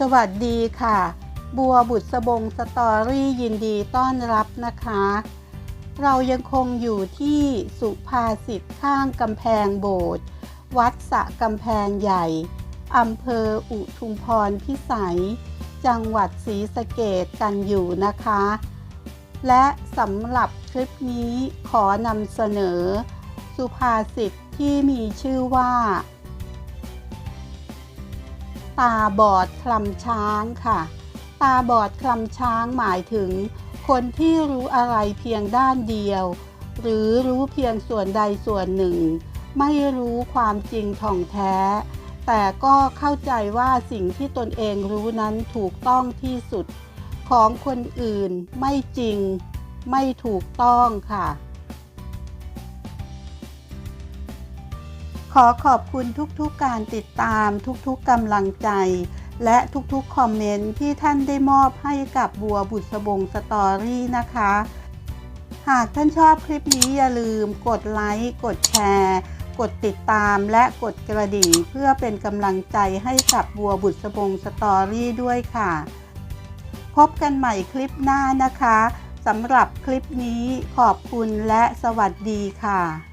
สวัสดีค่ะ บัวบุษบงสตอรี่ยินดีต้อนรับนะคะ เรายังคงอยู่ที่สุภาษิตข้างกำแพงโบสถ์วัดสะกำแพงใหญ่อำเภออุทุมพรพิสัย จังหวัดศรีสะเกดกันอยู่นะคะ และสำหรับคลิปนี้ขอนำเสนอ สุภาษิตที่มีชื่อว่า ตาบอดคลำช้างค่ะ ตาบอดคลำช้างหมายถึง คนที่รู้อะไรเพียงด้านเดียว หรือรู้เพียงส่วนใดส่วนหนึ่ง ไม่รู้ความจริงท่องแท้ แต่ก็เข้าใจว่าสิ่งที่ตนเองรู้นั้นถูกต้องที่สุด ของคนอื่นไม่จริง ไม่ถูกต้องค่ะ ขอขอบคุณทุกๆการติดตามทุกๆกำลังใจ และทุกๆคอมเมนต์ที่ท่านได้มอบให้กับบัวบุษบงสตอรี่นะคะ หากท่านชอบคลิปนี้อย่าลืมกดไลค์ กดแชร์ กดติดตามและกดกระดิ่งเพื่อเป็นกำลังใจให้กับบัวบุษบงสตอรี่ด้วยค่ะ พบกันใหม่คลิปหน้านะคะสำหรับคลิปนี้ขอบคุณและสวัสดีค่ะ